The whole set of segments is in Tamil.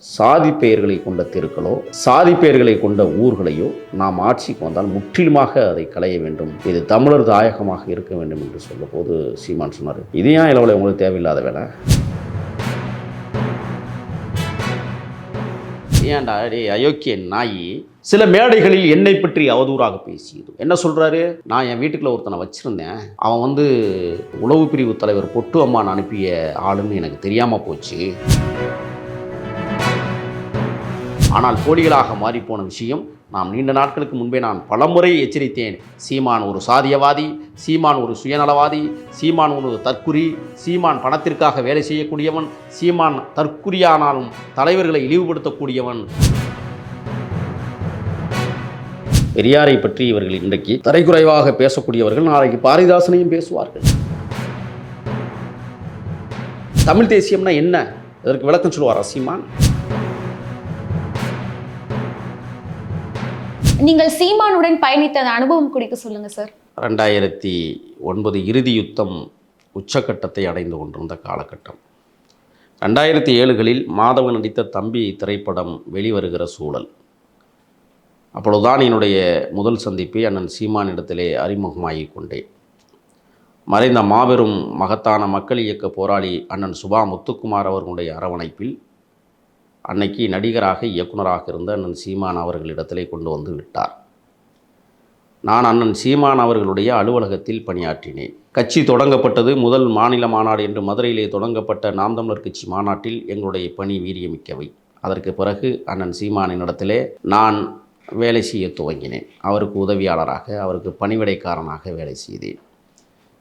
சாதி பெயர்களை கொண்ட தெருக்களோ சாதி பெயர்களை கொண்ட ஊர்களையோ நாம் ஆட்சிக்கு வந்தால் முற்றிலுமாக அதை களைய வேண்டும். இது தமிழர் தாயகமாக இருக்க வேண்டும் என்று சொல்லும்போது போது சீமான் சொன்னார். இது ஏன் இளவலை உங்களுக்கு தேவையில்லாத வேலை? ஏன்டா அடி அயோக்கிய நாயி. சில மேடைகளில் என்னை பற்றி அவதூறாக பேசியது. என்ன சொல்றாரு? நான் என் வீட்டுக்குள்ள ஒருத்தனை வச்சிருந்தேன். அவன் வந்து உளவு பிரிவு தலைவர் பொட்டு அம்மான் அனுப்பிய ஆளுன்னு எனக்கு தெரியாம போச்சு. ஆனால் போலிகளாக மாறிப்போன விஷயம் நாம் நீண்ட நாட்களுக்கு முன்பே நான் பலமுறை எச்சரித்தேன். சீமான் ஒரு சாதியவாதி சீமான் ஒரு சுயநலவாதி சீமான் ஒரு தற்குறி சீமான் பணத்திற்காக வேலை செய்யக்கூடியவன் சீமான் தற்குறியானாலும் தலைவர்களை இழிவுபடுத்தக்கூடியவன். பெரியாரை பற்றி இவர்கள் இன்றைக்கு தரைக்குறைவாக பேசக்கூடியவர்கள் நாளைக்கு பாரதிதாசனையும் பேசுவார்கள். தமிழ் தேசியம்னா என்ன? இதற்கு விளக்கம் சொல்லுவாரா சீமான்? நீங்கள் சீமானுடன் பயணித்த அந்த அனுபவம் குறித்து சொல்லுங்க சார் ரெண்டாயிரத்தி ஒன்பது இறுதி யுத்தம் உச்சக்கட்டத்தை அடைந்து கொண்டிருந்த காலகட்டம். ரெண்டாயிரத்தி ஏழுகளில் மாதவன் நடித்த தம்பி திரைப்படம் வெளிவருகிற சூழல். அப்பொழுதுதான் என்னுடைய முதல் சந்திப்பை அண்ணன் சீமானிடத்திலே அறிமுகமாகி கொண்டேன். மறைந்த மாபெரும் மகத்தான மக்கள் இயக்க போராளி அண்ணன் சுபா முத்துக்குமார் அவர்களுடைய அரவணைப்பில் அன்னைக்கு நடிகராக இயக்குனராக இருந்த அண்ணன் சீமான் அவர்களிடத்திலே கொண்டு வந்து விட்டார். நான் அண்ணன் சீமான் அவர்களுடைய அலுவலகத்தில் பணியாற்றினேன். கட்சி தொடங்கப்பட்டது முதல் மாநில மாநாடு என்று மதுரையிலே தொடங்கப்பட்ட நாம் தமிழர் கட்சி மாநாட்டில் எங்களுடைய பணி வீரியமிக்கவை. அதற்கு பிறகு அண்ணன் சீமானின் இடத்திலே நான் வேலை செய்ய துவங்கினேன். அவருக்கு உதவியாளராக அவருக்கு பணிவிடைக்காரனாக வேலை செய்தேன்.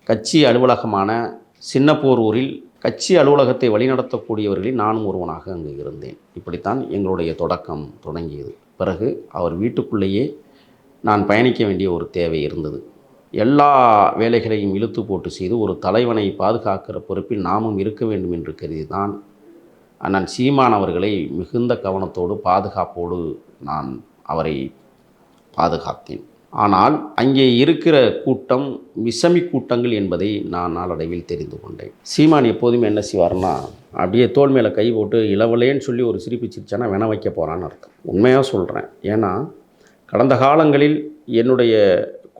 கட்சி அலுவலகமான சின்னப்போரூரில் கட்சி அலுவலகத்தை வழிநடத்தக்கூடியவர்களில் நானும் ஒருவனாக அங்கு இருந்தேன். இப்படித்தான் எங்களுடைய தொடக்கம் தொடங்கியது. பிறகு அவர் வீட்டுக்குள்ளேயே நான் பயணிக்க வேண்டிய ஒரு தேவை இருந்தது. எல்லா வேலைகளையும் இழுத்து போட்டு செய்து ஒரு தலைவனை பாதுகாக்கிற பொறுப்பில் நாமும் இருக்க வேண்டும் என்று கருதி தான் அண்ணன் சீமான் அவர்களை மிகுந்த கவனத்தோடு பாதுகாப்போடு நான் அவரை பாதுகாத்தேன். ஆனால் அங்கே இருக்கிற கூட்டம் விஷமி கூட்டங்கள் என்பதை நான் நாளடைவில் தெரிந்து கொண்டேன். சீமான் எப்போதுமே என்ன செய்வார்னா அப்படியே தோல் மேலே கை போட்டு இளவலேன்னு சொல்லி ஒரு சிரிப்பு சிரிச்சானா வேண வைக்க போகிறான்னு அர்த்தம். உண்மையாக சொல்கிறேன் ஏன்னா கடந்த காலங்களில் என்னுடைய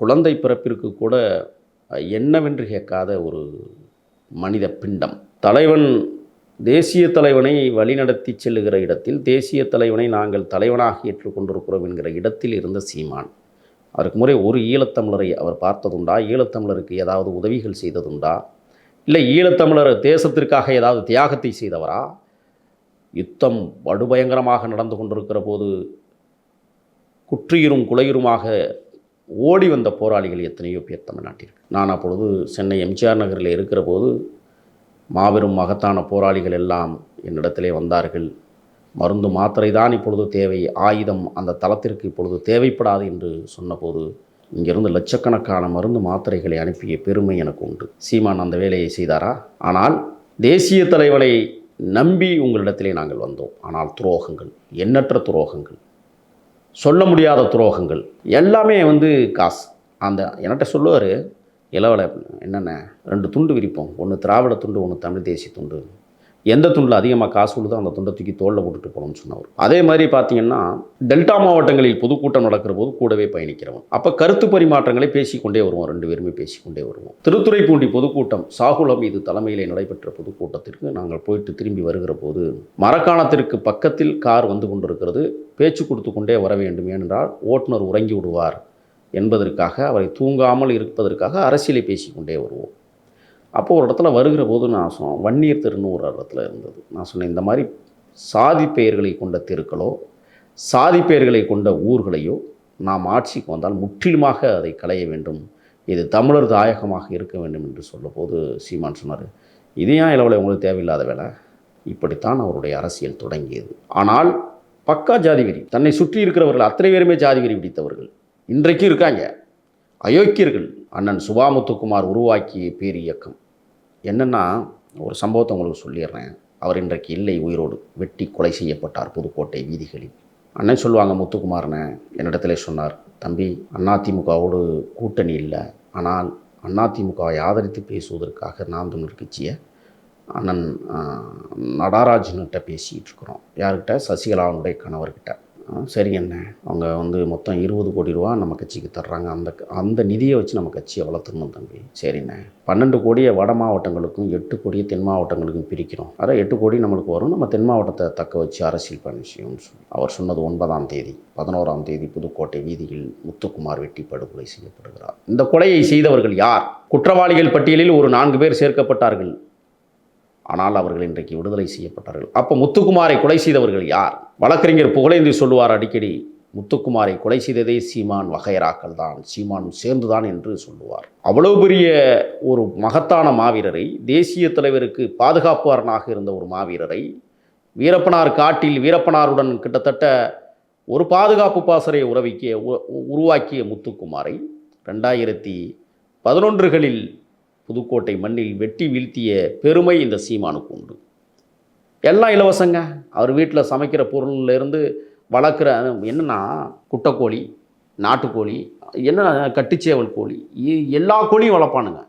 குழந்தை பிறப்பிற்கு கூட என்னவென்று கேட்காத ஒரு மனித பிண்டம். தலைவன் தேசிய தலைவனை வழிநடத்தி செல்லுகிற இடத்தில் தேசிய தலைவனை நாங்கள் தலைவனாக ஏற்றுக்கொண்டிருக்கிறோம் என்கிற இடத்தில் இருந்த சீமான். அதற்கு முறை ஒரு ஈழத்தமிழரை அவர் பார்த்ததுண்டா? ஈழத்தமிழருக்கு ஏதாவது உதவிகள் செய்ததுண்டா? இல்லை ஈழத்தமிழர் தேசத்திற்காக ஏதாவது தியாகத்தை செய்தவரா? யுத்தம் படுபயங்கரமாக நடந்து கொண்டிருக்கிற போது குற்றியிரும் குலையுருமாக ஓடி வந்த போராளிகள் எத்தனையோ பேர் தமிழ்நாட்டிற்கு. நான் அப்பொழுது சென்னை எம்ஜிஆர் நகரில் இருக்கிற போது மாபெரும் மகத்தான போராளிகள் எல்லாம் என்னிடத்திலே வந்தார்கள். மருந்து மாத்திரை தான் இப்பொழுது தேவை. ஆயுதம் அந்த தளத்திற்கு இப்பொழுது தேவைப்படாது என்று சொன்னபோது இங்கிருந்து லட்சக்கணக்கான மருந்து மாத்திரைகளை அனுப்பிய பெருமை எனக்கு உண்டு. சீமான் அந்த வேலையை செய்தாரா? ஆனால் தேசிய தலைவரை நம்பி உங்களிடத்திலே நாங்கள் வந்தோம். ஆனால் துரோகங்கள் எண்ணற்ற துரோகங்கள் சொல்ல முடியாத துரோகங்கள் எல்லாமே வந்து காசு. அந்த என்கிட்ட சொல்லுவார் இளவலை என்னென்ன ரெண்டு துண்டு விரிப்போம். ஒன்று திராவிட துண்டு ஒன்று தமிழ் தேசிய துண்டு. எந்த துண்டில் அதிகமாக காசு உள்ளதோ அந்த துண்டை தூக்கி தோளில் போட்டுட்டு போகணும்னு சொன்னவர். அதே மாதிரி பார்த்தீங்கன்னா டெல்டா மாவட்டங்களில் பொதுக்கூட்டம் நடக்கிற போது கூடவே பயணிக்கிறவன். அப்போ கருத்து பரிமாற்றங்களை பேசிக்கொண்டே வருவோம். ரெண்டு பேருமே பேசிக்கொண்டே வருவோம். திருத்துறைப்பூண்டி பொதுக்கூட்டம் சாகுலம் இது தலைமையிலே நடைபெற்ற பொதுக்கூட்டத்திற்கு நாங்கள் போயிட்டு திரும்பி வருகிற போது மரக்காணத்திற்கு பக்கத்தில் கார் வந்து கொண்டிருக்கிறது. பேச்சு கொடுத்து கொண்டே வர வேண்டும். ஏனென்றால் ஓட்டுநர் உறங்கி விடுவார் என்பதற்காக அவரை தூங்காமல் இருப்பதற்காக அரசியலை பேசிக்கொண்டே வருவோம். அப்போ ஒரு இடத்துல வருகிற போது நான் சொன்னேன் வன்னியர் தெருன்னு ஒரு இடத்துல இருந்தது. நான் சொன்னேன் இந்த மாதிரி சாதி பெயர்களை கொண்ட தெருக்களோ சாதி பெயர்களை கொண்ட ஊர்களையோ நாம் ஆட்சிக்கு வந்தால் முற்றிலுமாக அதை களைய வேண்டும். இது தமிழர் தாயகமாக இருக்க வேண்டும் என்று சொல்லும்போது சீமான் சொன்னார். இது ஏன் இளவலை உங்களுக்கு தேவையில்லாத வேலை? இப்படித்தான் அவருடைய அரசியல் தொடங்கியது. ஆனால் பக்கா ஜாதிவெறி தன்னை சுற்றி இருக்கிறவர்கள் அத்தனை பேருமே ஜாதிவெறி பிடித்தவர்கள் இன்றைக்கும் இருக்காங்க. அயோக்கியர்கள் அண்ணன் சுபாமுத்துக்குமார் உருவாக்கிய பேர் இயக்கம். என்னென்னா ஒரு சம்பவத்தை உங்களுக்கு சொல்லிடுறேன். அவர் இன்றைக்கு இல்லை உயிரோடு வெட்டி கொலை செய்யப்பட்டார் புதுக்கோட்டை வீதிகளில். அண்ணன் சொல்லுவாங்க முத்துக்குமார்னு என்னிடத்துல சொன்னார் தம்பி அதிமுகவோடு கூட்டணி இல்லை. ஆனால் அதிமுகவை ஆதரித்து பேசுவதற்காக நாம் தமிழர் கட்சியை அண்ணன் நடராஜன்கிட்ட பேசிகிட்டு இருக்கிறோம். யார்கிட்ட? சசிகலாவுடைய கணவர்கிட்ட. சரிங்கண்ணே அவங்க வந்து மொத்தம் இருபது கோடி ரூபா நம்ம கட்சிக்கு தர்றாங்க. அந்த அந்த நிதியை வச்சு நம்ம கட்சியை வளர்த்துணும் தம்பி. சரிண்ணே. பன்னெண்டு கோடியை வட மாவட்டங்களுக்கும் எட்டு கோடியை தென் மாவட்டங்களுக்கும் பிரிக்கிறோம். அதான் எட்டு கோடி நம்மளுக்கு வரும். நம்ம தென் மாவட்டத்தை தக்க வச்சு அரசியல் பண்ணிச்சோம்னு சொல்லி. அவர் சொன்னது ஒன்பதாம் தேதி பதினோராம் தேதி புதுக்கோட்டை வீதியில் முத்துக்குமார் வெட்டி படுகொலை செய்யப்படுகிறார். இந்த கொலையை செய்தவர்கள் யார்? குற்றவாளிகள் பட்டியலில் ஒரு நான்கு பேர் சேர்க்கப்பட்டார்கள். ஆனால் அவர்கள் இன்றைக்கு விடுதலை செய்யப்பட்டார்கள். அப்போ முத்துக்குமாரை கொலை செய்தவர்கள் யார்? வழக்கறிஞர் புகழேந்தி சொல்லுவார் அடிக்கடி முத்துக்குமாரை கொலை செய்ததே சீமான் வகையராக்கள் தான் சீமானும் சேர்ந்துதான் என்று சொல்லுவார். அவ்வளவு பெரிய ஒரு மகத்தான மாவீரரை தேசிய தலைவருக்கு பாதுகாப்பாரனாக இருந்த ஒரு மாவீரரை வீரப்பனார் காட்டில் வீரப்பனாருடன் கிட்டத்தட்ட ஒரு பாதுகாப்பு பாசறையை உறவிக்கிய உ- உருவாக்கிய முத்துக்குமாரை ரெண்டாயிரத்தி பதினொன்றுகளில் புதுக்கோட்டை மண்ணில் வெட்டி வீழ்த்திய பெருமை இந்த சீமானுக்கு உண்டு. எல்லாம் இலவசங்க. அவர் வீட்டில் சமைக்கிற பொருள்லேருந்து வளர்க்குற என்னன்னா குட்டைக்கோழி நாட்டுக்கோழி என்ன கட்டுச்சேவல் கோழி எல்லா கோழியும் வளர்ப்பானுங்க.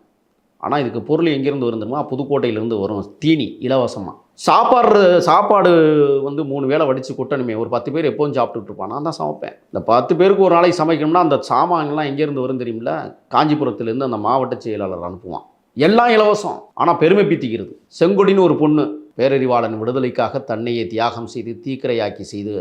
ஆனால் இதுக்கு பொருள் எங்கேருந்து வரும் புதுக்கோட்டையிலேருந்து வரும். தீனி இலவசமாக சாப்பாடு சாப்பாடு வந்து மூணு வேளை வடித்து கொட்டணுமே. ஒரு பத்து பேர் எப்போவும் சாப்பிட்டுட்டு இருப்பான். நான் தான் சமைப்பேன். இந்த பத்து பேருக்கு ஒரு நாளைக்கு சமைக்கணும்னா அந்த சாமான்லாம் எங்கேருந்து வரும் தெரியுமில காஞ்சிபுரத்துலேருந்து அந்த மாவட்ட செயலாளர் அனுப்புவான். எல்லாம் இலவசம். ஆனால் பெருமை பீத்திக்கிறது. செங்கொடின்னு ஒரு பொண்ணு பேரறிவாளன் விடுதலைக்காக தன்னையே தியாகம் செய்து தீக்கிரையாக்கி செய்து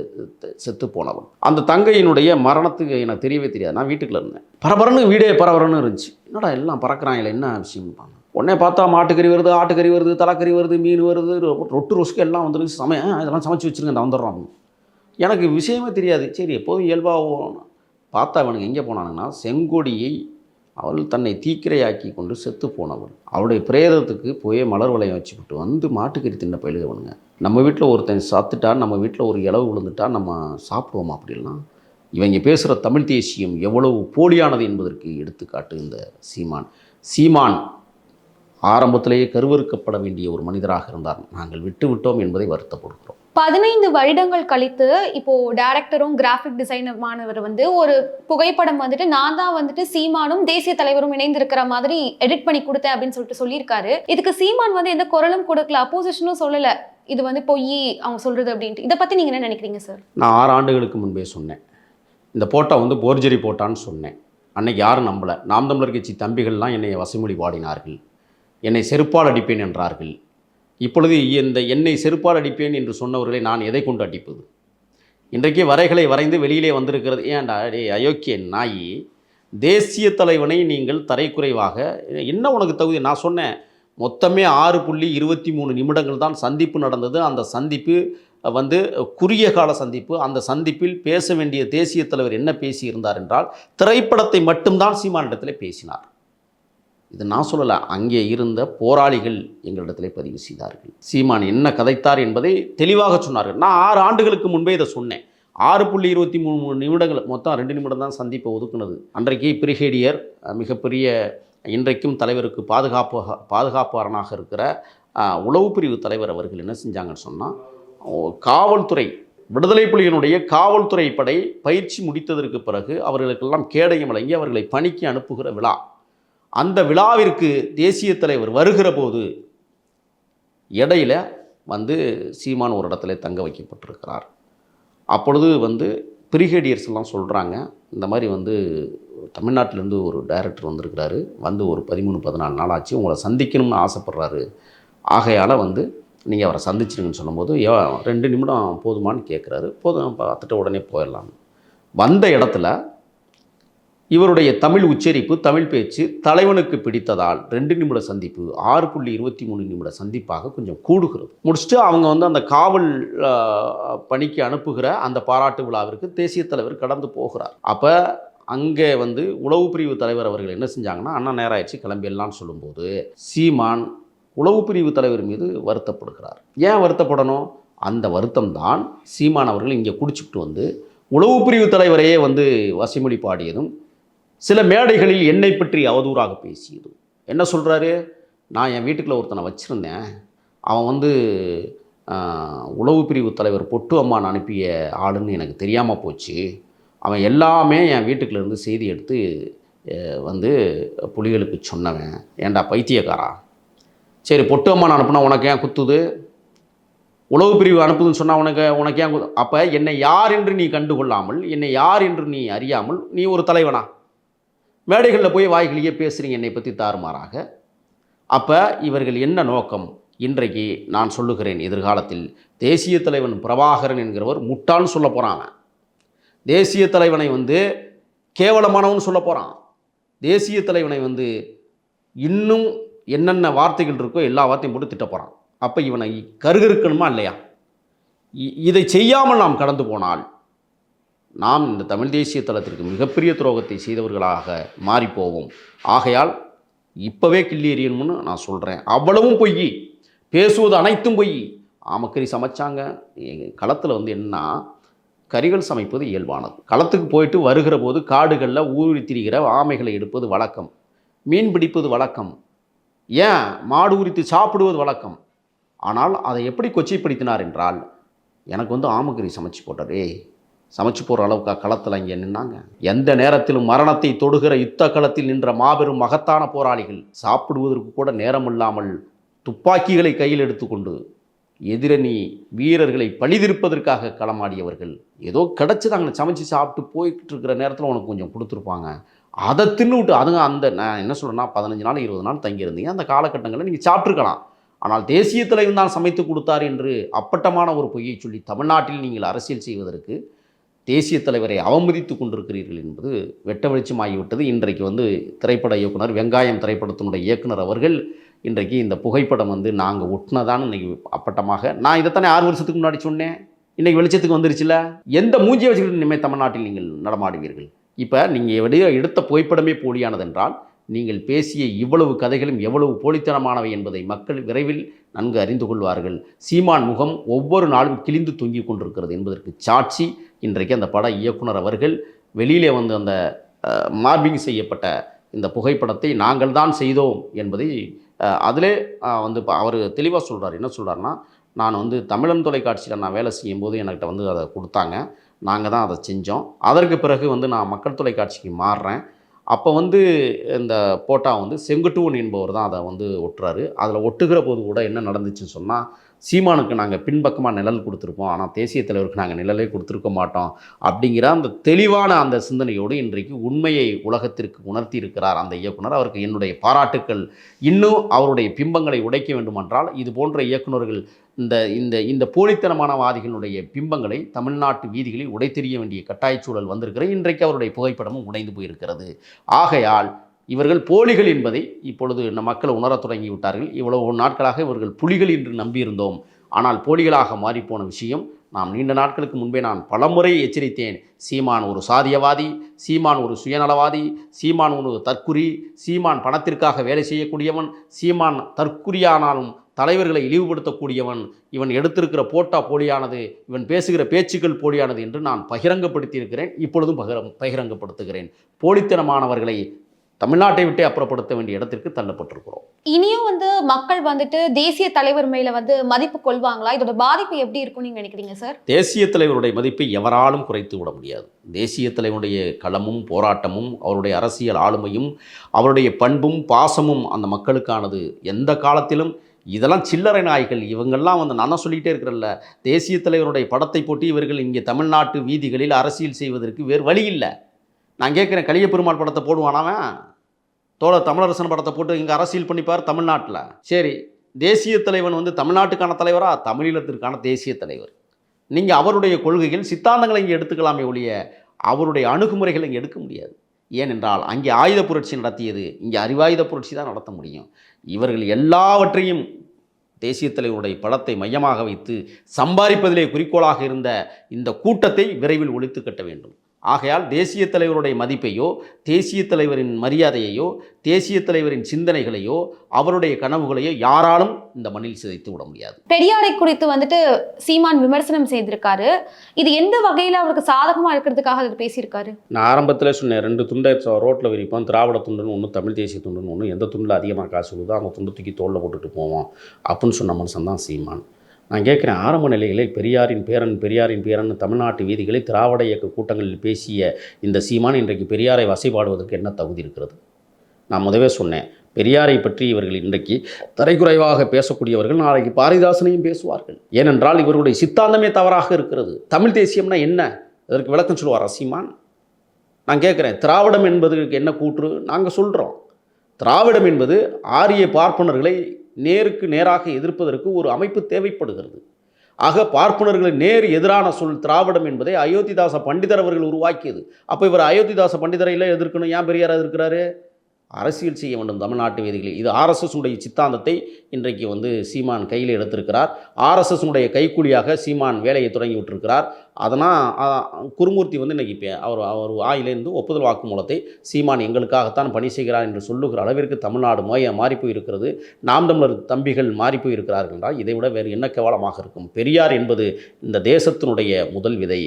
செத்து போனவன் அந்த தங்கையினுடைய மரணத்துக்கு எனக்கு தெரியவே தெரியாது. நான் வீட்டுக்குள்ள இருந்தேன். பரபரன்னு வீடே பரபரன்னு இருந்துச்சு. என்னடா எல்லாம் பறக்குறாங்களே என்ன விஷயம் உடனே பார்த்தா மாட்டுக்கறி வருது ஆட்டுக்கறி வருது தலைக்கறி வருது மீன் வருது ரொட்டு ரொஸ்க்கு எல்லாம் வந்துருக்கு சமய இதெல்லாம் சமைச்சு வச்சுருங்க நான் வந்துடுறோம் எனக்கு விஷயமே தெரியாது. சரி எப்போதும் இயல்பாக பார்த்தா அவனுக்கு எங்கே போனானுங்கன்னா செங்கொடியை அவள் தன்னை தீக்கிரையாக்கி கொண்டு செத்து போனவள். அவளுடைய பிரேதத்துக்கு போய் மலர் வளையம் வச்சுக்கிட்டு வந்து மாட்டுக்கறி தின்ன பயிலுகவனுங்க நம்ம வீட்டில் ஒருத்தன் சாத்துட்டா நம்ம வீட்டில் ஒரு இளவு விழுந்துட்டா நம்ம சாப்பிடுவோமா அப்படிலாம் இவங்க பேசுகிற தமிழ் தேசியம் எவ்வளவு போலியானது என்பதற்கு எடுத்துக்காட்டு இந்த சீமான். சீமான் ஆரம்பத்திலேயே கருவறுக்கப்பட வேண்டிய ஒரு மனிதராக இருந்தார். நாங்கள் விட்டு விட்டோம் என்பதை வருத்தப்படுகிறோம். பதினைந்து வருடங்கள் கழித்து இப்போ டேரக்டரும் கிராஃபிக் டிசைனருமானவர் வந்து ஒரு புகைப்படம் வந்துட்டு நான் தான் வந்துட்டு சீமானும் தேசிய தலைவரும் இணைந்து இருக்கிற மாதிரி எடிட் பண்ணி கொடுத்தேன் அப்படின்னு சொல்லிட்டு சொல்லியிருக்காரு. இதுக்கு சீமான் வந்து எந்த குரலும் கொடுக்கல அப்போசிஷனும் சொல்லல. இது வந்து பொய் அவங்க சொல்றது அப்படின்ட்டு. இதை பத்தி நீங்க என்ன நினைக்கிறீங்க சார் நான் ஆறு ஆண்டுகளுக்கு முன்பே சொன்னேன். இந்த போட்டோ வந்து போர்ஜரி போட்டான்னு சொன்னேன். அன்னைக்கு யாரும் நம்பலை. நாம் தமிழர் கட்சி தம்பிகள்லாம் என்னை வசைமொழி பாடினார்கள் என்னை செருப்பால் அடிப்பேன் என்றார்கள். இப்பொழுது இந்த என்னை செருப்பால் அடிப்பேன் என்று சொன்னவர்களை நான் எதை கொண்டு அடிப்பது? இன்றைக்கு வரைகளை வரைந்து வெளியிலே வந்திருக்கிறது. ஏன்டா டே அயோக்கிய நாயி தேசிய தலைவனை நீங்கள் தரைக்குறைவாக என்ன உனக்கு தகுதி? நான் சொன்னேன் மொத்தமே ஆறு புள்ளி இருபத்தி மூணு நிமிடங்கள் தான் சந்திப்பு நடந்தது. அந்த சந்திப்பு வந்து குறுகிய கால சந்திப்பு. அந்த சந்திப்பில் பேச வேண்டிய தேசிய தலைவர் என்ன பேசியிருந்தார் என்றால் திரைப்படத்தை மட்டும்தான் சீமானிடத்தில் பேசினார். இது நான் சொல்லலை அங்கே இருந்த போராளிகள் எங்களிடத்திலே பதிவு செய்தார்கள். சீமான் என்ன கதைத்தார் என்பதை தெளிவாக சொன்னார்கள். நான் ஆறு ஆண்டுகளுக்கு முன்பே இதை சொன்னேன். ஆறு புள்ளி இருபத்தி மூணு மூணு நிமிடங்கள் மொத்தம் ரெண்டு நிமிடம் தான் சந்திப்பை ஒதுக்குனது. அன்றைக்கு பிரிகேடியர் மிகப்பெரிய இன்றைக்கும் தலைவருக்கு பாதுகாப்பு பாதுகாப்பாளனாக இருக்கிற உளவு பிரிவு தலைவர் அவர்கள் என்ன செஞ்சாங்கன்னு சொன்னால் காவல்துறை விடுதலை புலிகளுடைய காவல்துறை படை பயிற்சி முடித்ததற்கு பிறகு அவர்களுக்கெல்லாம் கேடயம் வழங்கி அவர்களை பணிக்கு அனுப்புகிற விழா. அந்த விழாவிற்கு தேசிய தலைவர் வருகிற போது இடையில வந்து சீமான் ஒரு இடத்துல தங்க வைக்கப்பட்டிருக்கிறார். அப்பொழுது வந்து பிரிகேடியர்ஸ் எல்லாம் சொல்கிறாங்க இந்த மாதிரி வந்து தமிழ்நாட்டிலேருந்து ஒரு டைரக்டர் வந்திருக்கிறாரு வந்து ஒரு பதிமூணு பதினாலு நாள் ஆச்சு உங்களை சந்திக்கணும்னு ஆசைப்பட்றாரு. ஆகையால் வந்து நீங்கள் அவரை சந்திச்சிருங்கன்னு சொல்லும்போது "ஏ, ரெண்டு நிமிடம் போதுமான்னு கேட்குறாரு போதும் பார்த்துட்டு உடனே போயிடலாம். வந்த இடத்துல இவருடைய தமிழ் உச்சரிப்பு தமிழ் பேச்சு தலைவனுக்கு பிடித்ததால் ரெண்டு நிமிட சந்திப்பு ஆறு புள்ளி இருபத்தி மூணு நிமிட சந்திப்பாக கொஞ்சம் கூடுகிறது. முடிச்சுட்டு அவங்க வந்து அந்த காவல் பணிக்கு அனுப்புகிற அந்த பாராட்டு விழாவிற்கு தேசிய தலைவர் கடந்து போகிறார். அப்போ அங்கே வந்து உளவு பிரிவு தலைவர் அவர்கள் என்ன செஞ்சாங்கன்னா அண்ணா நேரம் ஆயிடுச்சு கிளம்பிடலான்னு சொல்லும்போது சீமான் உளவு பிரிவு தலைவர் மீது வருத்தப்படுகிறார். ஏன் வருத்தப்படணும்? அந்த வருத்தம் தான் சீமான் அவர்கள் இங்கே குடிச்சுக்கிட்டு வந்து உளவு பிரிவு தலைவரையே வந்து வசிமொழி பாடியதும் சில மேடைகளில் என்னை பற்றி அவதூறாக பேசியது. என்ன சொல்கிறாரு நான் என் வீட்டுக்குள்ள ஒருத்தனை வச்சுருந்தேன். அவன் வந்து உளவு பிரிவு தலைவர் பொட்டு அம்மான் அனுப்பிய ஆளுன்னு எனக்கு தெரியாமல் போச்சு. அவன் எல்லாமே என் வீட்டுக்குள்ளேருந்து செய்தி எடுத்து வந்து புலிகளுக்கு சொன்னவன். ஏன்டா பைத்தியக்காரா? சரி பொட்டு அம்மான் அனுப்புனா உனக்கு ஏன் குத்துது? உளவு பிரிவு அனுப்புதுன்னு சொன்னால் உனக்கு உனக்கு ஏன் அப்போ என்னை யார் என்று நீ கண்டுகொள்ளாமல் என்னை யார் என்று நீ அறியாமல் நீ ஒரு தலைவனா? மேடைகளில் போய் வாய்களியே பேசுகிறீங்க என்னை பற்றி தாறுமாறாக. அப்போ இவர்கள் என்ன நோக்கம்? இன்றைக்கு நான் சொல்லுகிறேன் எதிர்காலத்தில் தேசிய தலைவன் பிரபாகரன் என்கிறவர் முட்டான்னு சொல்ல போகிறாங்க தேசிய தலைவனை வந்து கேவலமானவன் சொல்ல போகிறான் தேசிய தலைவனை வந்து இன்னும் என்னென்ன வார்த்தைகள் இருக்கோ எல்லா வார்த்தையும் போட்டு திட்ட போகிறான் அப்போ இவனை கருகருக்கணுமா இல்லையா? இ- இதை செய்யாமல் நாம் கடந்து போனால் நாம் இந்த தமிழ் தேசிய தளத்திற்கு மிகப்பெரிய துரோகத்தை செய்தவர்களாக மாறிப்போவோம். ஆகையால் இப்போவே கிள்ளி எறியணும்னு நான் சொல்கிறேன் அவ்வளவும் பொய். பேசுவது அனைத்தும் பொய். ஆமக்கறி சமைச்சாங்க. எங்கள் களத்தில் வந்து என்னன்னா கறிகள் சமைப்பது இயல்பானது. களத்துக்கு போயிட்டு வருகிற போது காடுகளில் ஊறி திரிகிற ஆமைகளை எடுப்பது வழக்கம். மீன் பிடிப்பது வழக்கம். ஏன்? மாடு உரித்து சாப்பிடுவது வழக்கம். ஆனால் அதை எப்படி கொச்சைப்படுத்தினார் என்றால் எனக்கு வந்து ஆமக்கறி சமைச்சு போட்டார். ஏய் சமைச்சு போகிற அளவுக்கு களத்தில் இங்கே நின்னாங்க. எந்த நேரத்திலும் மரணத்தை தொடுகிற யுத்த களத்தில் நின்ற மாபெரும் மகத்தான போராளிகள் சாப்பிடுவதற்கு கூட நேரம் இல்லாமல் துப்பாக்கிகளை கையில் எடுத்துக்கொண்டு எதிரணி வீரர்களை பழிதிருப்பதற்காக களமாடியவர்கள். ஏதோ கிடச்சிதாங்க சமைச்சு சாப்பிட்டு போய்கிட்டு இருக்கிற நேரத்தில் உனக்கு கொஞ்சம் கொடுத்துருப்பாங்க. அதை தின்னுவிட்டு அதுங்க அந்த நான் என்ன சொல்கிறேன்னா பதினஞ்சு நாள் இருபது நாள் தங்கியிருந்தீங்க. அந்த காலகட்டங்களில் நீங்கள் சாப்பிட்ருக்கலாம் ஆனால் தேசிய தலைவன் தான் சமைத்து கொடுத்தார் என்று அப்பட்டமான ஒரு பொய்யை சொல்லி தமிழ்நாட்டில் நீங்கள் அரசியல் செய்வதற்கு தேசிய தலைவரை அவமதித்து கொண்டிருக்கிறீர்கள் என்பது வெட்ட வெளிச்சமாகிவிட்டது இன்றைக்கு வந்து திரைப்பட இயக்குனர் வெங்காயம் திரைப்படத்தினுடைய இயக்குனர் அவர்கள் இன்றைக்கு இந்த புகைப்படம் வந்து நாங்கள் ஒட்டினதான்னு இன்றைக்கி அப்பட்டமாக நான் இதைத்தானே ஆறு வருஷத்துக்கு முன்னாடி சொன்னேன். இன்றைக்கி வெளிச்சத்துக்கு வந்துருச்சுல எந்த மூஞ்சியை வச்சுக்கிட்டு இனிமேல் தமிழ்நாட்டில் நீங்கள் நடமாடுவீர்கள்? இப்போ நீங்கள் வெளியே எடுத்த புகைப்படமே போலியானதென்றால் நீங்கள் பேசிய இவ்வளவு கதைகளும் எவ்வளவு போலித்தனமானவை என்பதை மக்கள் விரைவில் நன்கு அறிந்து கொள்வார்கள். சீமான் முகம் ஒவ்வொரு நாளும் கிழிந்து தொங்கிக் கொண்டிருக்கிறது என்பதற்கு சாட்சி. இன்றைக்கு அந்த பட இயக்குனர் அவர்கள் வெளியிலே வந்து அந்த மார்பிங் செய்யப்பட்ட இந்த புகைப்படத்தை நாங்கள் தான் செய்தோம் என்பதை அதிலே வந்து அவர் தெளிவாக சொல்கிறார் என்ன சொல்கிறாருன்னா நான் வந்து தமிழன் தொலைக்காட்சியில் நான் வேலை செய்யும்போது என்கிட்ட வந்து அதை கொடுத்தாங்க. நாங்கள் தான் அதை செஞ்சோம். அதற்கு பிறகு வந்து நான் மக்கள் தொலைக்காட்சிக்கு மாறுறேன். அப்போ வந்து இந்த போட்டா வந்து செங்குட்டுவன் என்பவர் தான் அதை வந்து ஒட்டுறாரு. அதில் ஒட்டுகிற போது கூட என்ன நடந்துச்சுன்னு சொன்னால் சீமானுக்கு நாங்கள் பின்பக்கமாக நிழல் கொடுத்துருப்போம் ஆனால் தேசிய தலைவருக்கு நாங்கள் நிழலே கொடுத்துருக்க மாட்டோம். அப்படிங்கிற அந்த தெளிவான அந்த சிந்தனையோடு இன்றைக்கு உண்மையை உலகத்திற்கு உணர்த்தி இருக்கிறார் அந்த இயக்குனர். அவருக்கு என்னுடைய பாராட்டுக்கள். இன்னும் அவருடைய பிம்பங்களை உடைக்க வேண்டுமென்றால் இது போன்ற இயக்குனர்கள் இந்த இந்த இந்த போலித்தனமான வாதிகளுடைய பிம்பங்களை தமிழ்நாட்டு வீதிகளில் உடைத்தெறிய வேண்டிய கட்டாயச் சூழல் வந்திருக்கிற இன்றைக்கு அவருடைய புகைப்படமும் உடைந்து போயிருக்கிறது. ஆகையால் இவர்கள் போலிகள் என்பதை இப்பொழுது நம் மக்கள் உணரத் தொடங்கி விட்டார்கள். இவ்வளவு நாட்களாக இவர்கள் புலிகள் என்று நம்பியிருந்தோம். ஆனால் போலிகளாக மாறிப்போன விஷயம் நாம் நீண்ட நாட்களுக்கு முன்பே நான் பலமுறை எச்சரித்தேன். சீமான் ஒரு சாதியவாதி சீமான் ஒரு சுயநலவாதி சீமான் ஒரு தற்குறி சீமான் பணத்திற்காக வேலை செய்யக்கூடியவன் சீமான் தற்குறியானாலும் தலைவர்களை இழிவுபடுத்தக்கூடியவன் இவன் எடுத்திருக்கிற போட்டா போலியானது இவன் பேசுகிற பேச்சுக்கள் போலியானது என்று நான் பகிரங்கப்படுத்தியிருக்கிறேன். இப்பொழுதும் பகிர பகிரங்கப்படுத்துகிறேன். போலித்தனமானவர்களை தமிழ்நாட்டை விட்டே அப்புறப்படுத்த வேண்டிய இடத்திற்கு தள்ளப்பட்டிருக்கிறோம். இனியும் வந்து மக்கள் வந்துட்டு தேசிய தலைவர் மேல வந்து மதிப்பு கொள்வாங்களா? இதோட பாதிப்பு எப்படி இருக்கும்னு நீங்க நினைக்கிறீங்க சார்? தேசிய தலைவருடைய மதிப்பை எவராலும் குறைத்து விட முடியாது. தேசிய தலைவருடைய களமும் போராட்டமும் அவருடைய அரசியல் ஆளுமையும் அவருடைய பண்பும் பாசமும் அந்த மக்களுக்கானது. எந்த காலத்திலும் இதெல்லாம் சில்லறை நாய்கள். இவங்கெல்லாம் வந்து நான் தான் சொல்லிக்கிட்டே இருக்கிறல்ல தேசிய தலைவருடைய படத்தை போட்டு இவர்கள் இங்கே தமிழ்நாட்டு வீதிகளில் அரசியல் செய்வதற்கு வேறு வழி இல்லை. நான் கேட்குறேன் கலிய பெருமாள் படத்தை போடுவானாவன் தோழர் தமிழரசன் படத்தை போட்டு இங்கே அரசியல் பண்ணிப்பார் தமிழ்நாட்டில். சரி தேசிய தலைவன் வந்து தமிழ்நாட்டுக்கான தலைவரா? தமிழீழத்திற்கான தேசிய தலைவர். நீங்கள் அவருடைய கொள்கைகள் சித்தாந்தங்களை இங்கே எடுத்துக்கலாமே ஒழிய அவருடைய அணுகுமுறைகளை இங்கே எடுக்க முடியாது. ஏனென்றால் அங்கே ஆயுத புரட்சி நடத்தியது இங்கே அறிவாயுத புரட்சி தான் நடத்த முடியும். இவர்கள் எல்லாவற்றையும் தேசிய தலைவருடைய படத்தை மையமாக வைத்து சம்பாதிப்பதிலே குறிக்கோளாக இருந்த இந்த கூட்டத்தை விரைவில் ஒழித்து கட்ட வேண்டும். ஆகையால் தேசிய தலைவருடைய மதிப்பையோ தேசிய தலைவரின் மரியாதையையோ தேசிய தலைவரின் சிந்தனைகளையோ அவருடைய கனவுகளையோ யாராலும் இந்த மண்ணில் சிதைத்து விட முடியாது. பெரியாரை குறித்து வந்துட்டு சீமான் விமர்சனம் செய்திருக்காரு. இது எந்த வகையில அவருக்கு சாதகமா இருக்கிறதுக்காக அவர் பேசியிருக்காரு? நான் ஆரம்பத்தில் சொன்னேன் ரெண்டு துண்டை ரோட்டில் விரிப்போம் திராவிட துண்டுன்னு ஒன்று தமிழ் தேசிய துண்டுன்னு ஒன்று எந்த துண்டில் அதிகமாக காசு விடுதோ அந்த துண்டு தூக்கி தோளில் போட்டுட்டு போவோம் அப்படின்னு சொன்ன மனுஷன் தான் சீமான். நான் கேட்குறேன் ஆரம்ப நிலைகளில் பெரியாரின் பேரன் பெரியாரின் பேரன் தமிழ்நாட்டு வீதிகளில் திராவிட இயக்க கூட்டங்களில் பேசிய இந்த சீமான் இன்றைக்கு பெரியாரை வசைபாடுவதற்கு என்ன தகுதி இருக்கிறது? நான் முதவே சொன்னேன் பெரியாரை பற்றி இவர்கள் இன்றைக்கு தரைக்குறைவாக பேசக்கூடியவர்கள் நாளைக்கு பாரதிதாசனையும் பேசுவார்கள். ஏனென்றால் இவர்களுடைய சித்தாந்தமே தவறாக இருக்கிறது. தமிழ் தேசியம்னா என்ன? இதற்கு விளக்கம் சொல்லுவார் சீமான்? நான் கேட்குறேன் திராவிடம் என்பதற்கு என்ன கூற்று? நாங்கள் சொல்கிறோம் திராவிடம் என்பது ஆரிய பார்ப்பனர்களை நேருக்கு நேராக எதிர்ப்பதற்கு ஒரு அமைப்பு தேவைப்படுகிறது. ஆக பார்ப்பனர்களை நேர் எதிரான சொல் திராவிடம் என்பதை அயோத்திதாச பண்டிதர் அவர்கள் உருவாக்கியது. அப்போ இவர் அயோத்திதாச பண்டிதரை எதிர்க்கணும்? ஏன் பெரியார் எதிர்க்கிறாரு? அரசியல் செய்ய வேண்டும் தமிழ்நாட்டு வேதிகளில் இது ஆர்எஸ்எஸ்னுடைய சித்தாந்தத்தை இன்றைக்கு வந்து சீமான் கையில் எடுத்திருக்கிறார். ஆர்எஸ்எஸ்னுடைய கைக்கூலியாக சீமான் வேலையை தொடங்கி விட்டிருக்கிறார். அதனால் குருமூர்த்தி வந்து இன்றைக்கி இப்போ அவர் அவர் வாயிலிருந்து ஒப்புதல் வாக்குமூலத்தை சீமான் எங்களுக்காகத்தான் பணி செய்கிறார் என்று சொல்லுகிற அளவிற்கு தமிழ்நாடு மோய மாறிப்போய் இருக்கிறது. நாம் தமிழர் தம்பிகள் மாறிப்போய் இருக்கிறார்கள் என்றால் இதை விட வேறு என்ன கேவலமாக இருக்கும்? பெரியார் என்பது இந்த தேசத்தினுடைய முதல் விதை.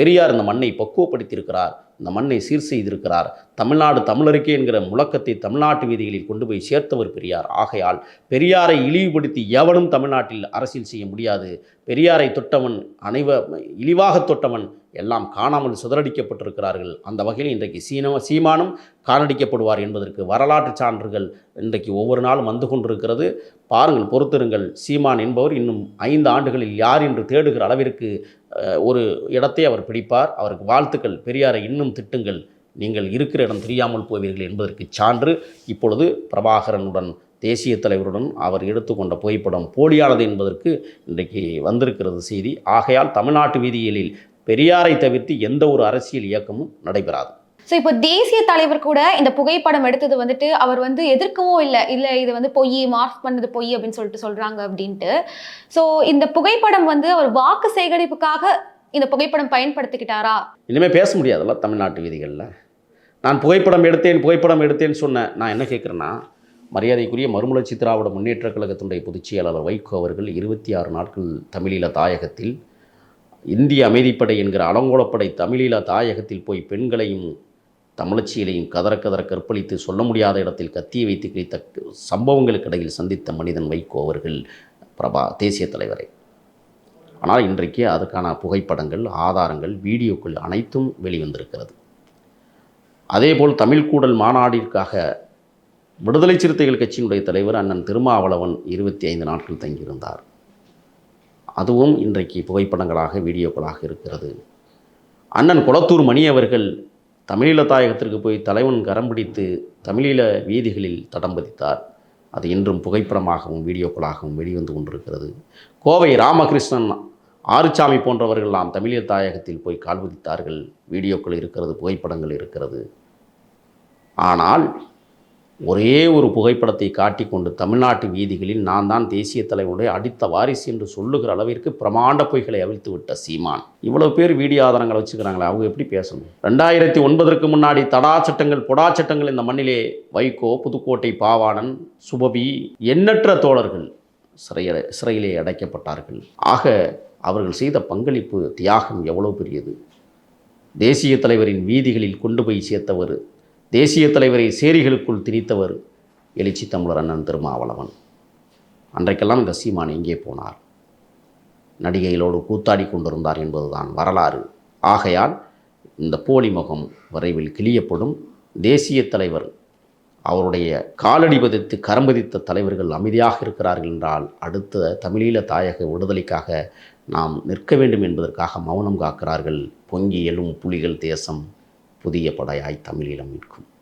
பெரியார் இந்த மண்ணை பக்குவப்படுத்தியிருக்கிறார். இந்த மண்ணை சீர் செய்திருக்கிறார். தமிழ்நாடு தமிழருக்கே என்கிற முழக்கத்தை தமிழ்நாட்டு வீதிகளில் கொண்டு போய் சேர்த்தவர் பெரியார். ஆகையால் பெரியாரை இழிவுபடுத்தி எவனும் தமிழ்நாட்டில் அரசியல் செய்ய முடியாது. பெரியாரை தொட்டவன் அனைவ இழிவாக தொட்டவன் எல்லாம் காணாமல் சிதறடிக்கப்பட்டிருக்கிறார்கள். அந்த வகையில் இன்றைக்கு சீன சீமானும் காணடிக்கப்படுவார் என்பதற்கு வரலாற்று சான்றுகள் இன்றைக்கு ஒவ்வொரு நாளும் வந்து கொண்டிருக்கிறது. பாருங்கள் பொறுத்திருங்கள். சீமான் என்பவர் இன்னும் ஐந்து ஆண்டுகளில் யார் என்று தேடுகிற அளவிற்கு ஒரு இடத்தை அவர் பிடிப்பார். அவருக்கு வாழ்த்துக்கள். பெரியாரை இன்னும் திட்டுங்கள். நீங்கள் இருக்கிற இடம் தெரியாமல் போவீர்கள் என்பதற்கு சான்று இப்பொழுது பிரபாகரனுடன் தேசிய தலைவருடன் அவர் எடுத்துக்கொண்ட புகைப்படம் போலியானது என்பதற்கு இன்றைக்கு வந்திருக்கிறது செய்தி. ஆகையால் தமிழ்நாட்டு வீதிகளில் பெரியாரை தவிர்த்து எந்த ஒரு அரசியல் இயக்கமும் நடைபெறாது. ஸோ இப்போ தேசிய தலைவர் கூட இந்த புகைப்படம் எடுத்தது வந்துட்டு அவர் வந்து எதிர்க்கவும் இல்லை இல்லை இது வந்து பொய் மார்க் பண்ணது பொய் அப்படின்னு சொல்லிட்டு சொல்றாங்க அப்படின்ட்டு. ஸோ இந்த புகைப்படம் வந்து அவர் வாக்கு சேகரிப்புக்காக இந்த புகைப்படம் பயன்படுத்திக்கிட்டாரா? இனிமேல் பேச முடியாதுல்ல தமிழ்நாட்டு வீதிகளில். நான் புகைப்படம் எடுத்தேன் புகைப்படம் எடுத்தேன்னு சொன்னேன் நான் என்ன கேட்குறேன்னா மரியாதைக்குரிய மறுமலர்ச்சி திராவிட முன்னேற்றக் கழகத்தினுடைய பொதுச் செயலாளர் வைகோ அவர்கள் இருபத்தி ஆறு நாட்கள் தமிழீழ தாயகத்தில் இந்திய அமைதிப்படை என்கிற அலங்கோலப்படை தமிழீழ தாயகத்தில் போய் பெண்களையும் தமிழச்சியிலையும் கதற கதற கற்பழித்து சொல்ல முடியாத இடத்தில் கத்தியை வைத்து கிழித்த சம்பவங்களுக்கு இடையில் சந்தித்த மனிதன் வைகோ அவர்கள் பிரபா தேசிய தலைவரை. ஆனால் இன்றைக்கு அதுக்கான புகைப்படங்கள் ஆதாரங்கள் வீடியோக்கள் அனைத்தும் வெளிவந்திருக்கிறது. அதேபோல் தமிழ்கூடல் மாநாட்டிற்காக விடுதலை சிறுத்தைகள் கட்சியினுடைய தலைவர் அண்ணன் திருமாவளவன் இருபத்தி ஐந்து நாட்கள் தங்கியிருந்தார். அதுவும் இன்றைக்கு புகைப்படங்களாக வீடியோக்களாக இருக்கிறது. அண்ணன் குளத்தூர் மணி அவர்கள் தமிழீழ தாயகத்திற்கு போய் தலைவன் கரம் பிடித்து தமிழீழ வீதிகளில் தடம் பதித்தார். அது இன்றும் புகைப்படமாகவும் வீடியோக்களாகவும் வெளிவந்து கொண்டிருக்கிறது. கோவை ராமகிருஷ்ணன் ஆறுசாமி போன்றவர்கள்லாம் தமிழீழ தாயகத்தில் போய் கால் பதித்தார்கள். வீடியோக்கள் இருக்கிறது புகைப்படங்கள் இருக்கிறது. ஆனால் ஒரே ஒரு புகைப்படத்தை காட்டிக்கொண்டு தமிழ்நாட்டு வீதிகளில் நான் தான் தேசிய தலைவனுடைய அடித்த வாரிசு என்று சொல்லுகிற அளவிற்கு பிரமாண்ட பொய்களை அவிழ்த்து விட்ட சீமான். இவ்வளவு பேர் வீடியோ ஆதாரங்களை வச்சுக்கிறாங்களே அவங்க எப்படி பேசணும்? ரெண்டாயிரத்தி ஒன்பதற்கு முன்னாடி தடா சட்டங்கள் பொடா சட்டங்கள் இந்த மண்ணிலே வைகோ புதுக்கோட்டை பாவாணன் சுபபி எண்ணற்ற தோழர்கள் சிறையில சிறையிலே அடைக்கப்பட்டார்கள். ஆக அவர்கள் செய்த பங்களிப்பு தியாகம் எவ்வளவு பெரியது? தேசிய தலைவரின் வீதிகளில் கொண்டு போய் சேர்த்தவர் தேசிய தலைவரை சேரிகளுக்குள் திணித்தவர் எழுச்சி தமிழர் அண்ணன் திருமாவளவன். அன்றைக்கெல்லாம் இந்த சீமான் எங்கே போனார்? நடிகைகளோடு கூத்தாடி கொண்டிருந்தார் என்பதுதான் வரலாறு. ஆகையால் இந்த போலி முகம் விரைவில் கிளியப்படும் தேசிய தலைவர் அவருடைய காலடி பதித்து கரம்பதித்த தலைவர்கள் அமைதியாக இருக்கிறார்கள் என்றால் அடுத்த தமிழீழ தாயக விடுதலைக்காக நாம் நிற்க வேண்டும் என்பதற்காக மௌனம் காக்கிறார்கள். பொங்கி எழும் புலிகள் தேசம். புதிய படையாய் தமிழீழம் மீட்கும்